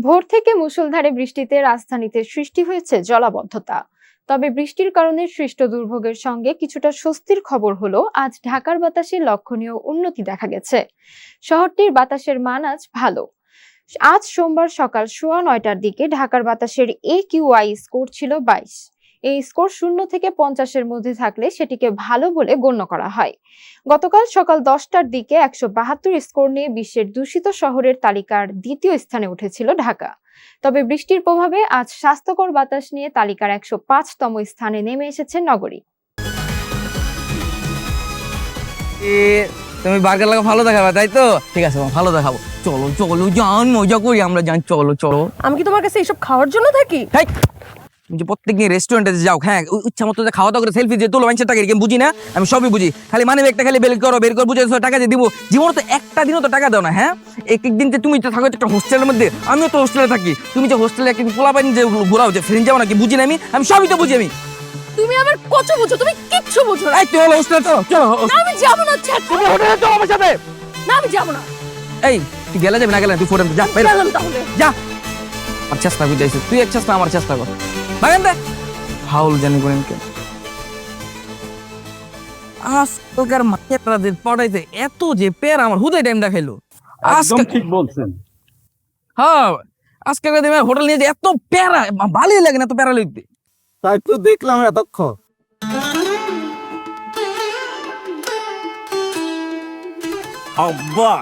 ভোর থেকে মুষলধারে বৃষ্টিতে রাজধানীতে সৃষ্টি হয়েছে জলাবদ্ধতা। তবে বৃষ্টির কারণে সৃষ্ট দুর্ভোগের সঙ্গে কিছুটা স্বস্তির খবর হলো, আজ ঢাকার বাতাসে লক্ষণীয় উন্নতি দেখা গেছে। শহরটির বাতাসের মান আজ ভালো। আজ সোমবার সকাল সোয়া নয়টার দিকে ঢাকার বাতাসের এ কিউআই স্কোর ছিল বাইশ। এই স্কোর শূন্য থেকে পঞ্চাশের মধ্যে থাকলে সেটিকে ভালো বলে গণ্য করা হয়। গতকাল সকাল দশটার দিকে একশো বাহাত্তর স্কোর নিয়ে বিশ্বের দূষিত শহরের তালিকার দ্বিতীয় স্থানে উঠেছিল ঢাকা। তবে বৃষ্টির প্রভাবে আজ স্বাস্থ্যকর বাতাস নিয়ে তালিকার একশো পাঁচতম স্থানে নেমে এসেছে নগরী। এ, তুমি বার্গার লাগা ভালো দেখাবে তাই তো? ঠিক আছে ভালো দেখাবো। চলো চলো জান মজা করি আমরা জান চলো চলো। আমি কি তোমার কাছে এইসব খাওয়ার জন্য থাকি? যে প্রত্যেকদিন রেস্টুরেন্টে যাও হ্যাঁ ইচ্ছা মতো যে খাওয়া দাওয়া করে সেলফি দিয়ে তোলো মানুষের টাকা আমি বুঝি না? আমি সবই বুঝি। খালি মানে একটা খালি বের করো বের করো বুঝে টাকা দিয়ে দিব। জীবনে তো একটা দিনও তো টাকা দাও না হ্যাঁ? এক এক দিন যে তুমি তো থাকো একটা হোস্টেলের মধ্যে আমিও তো হোস্টেলে থাকি। তুমি যে হোস্টেলে একদিন পোলা পাইনি যে ঘোরাও যে ফ্রেন্ড যাও নাকি বুঝি না আমি? আমি সবই তো বুঝি আমি। তুমি আমার কত বুঝো তুমি কিচ্ছু বুঝো না। এই তুই হলো হোস্টেলে চলো চলো না, আমি যাব না। তুমি হোটেলে চলো আমার সাথে। না আমি যাব না। এই তুই গেলে যাবি না গেলে তুই ফোরেন যা যা। আমার চেষ্টা করে যাইছিস তুই এক চেষ্টা আমার চেষ্টা কর। বাগান দে ফাউল জানি করেন কে আজকালকার মাঠেরাদের পড়াইতে এত যে পের আমার হুদে টাইমটা খেলো একদম ঠিক বলছেন। হ্যাঁ আজকালকার দিনে হোটেল নিয়ে যে এত প্যারা ভালোই লাগে না এত প্যারা লিখতে তাই তো দেখলাম এতক্ষণ। আব্বা